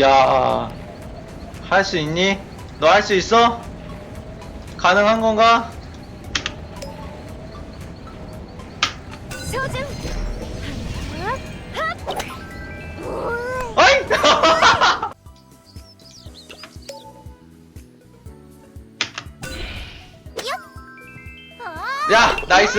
야, 할 수 있니? 너 할 수 있어? 가능한 건가? 아이! 야, 나이스.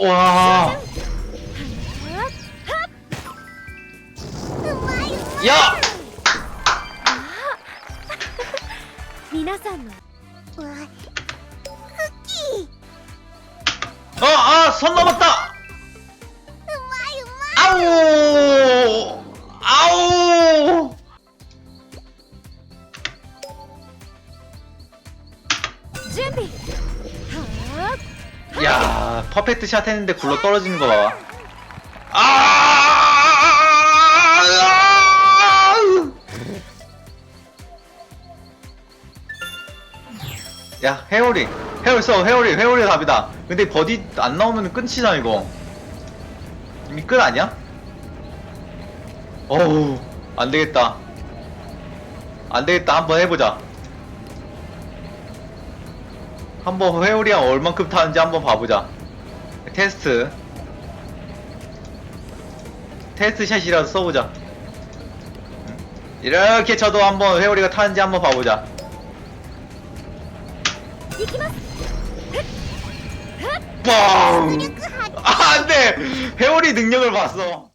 うわあいや皆さんの。ああそんなまった。あおあお準備。 퍼펙트 샷 했는데 굴러 떨어지는 거 봐봐. 아! 아! 야, 헤어링. 헤어링 써, 헤어링, 헤어링 답이다. 근데 버디 안 나오면 끝이잖아, 이거. 이미 끝 아니야? 어우, 안 되겠다. 안 되겠다. 한번 해보자. 한번 회오리랑 얼만큼 타는지 한번 봐보자. 테스트. 테스트 샷이라도 써보자. 이렇게 쳐도 한번 회오리가 타는지 한번 봐보자. 뻥! 아, 안돼! 회오리 능력을 봤어.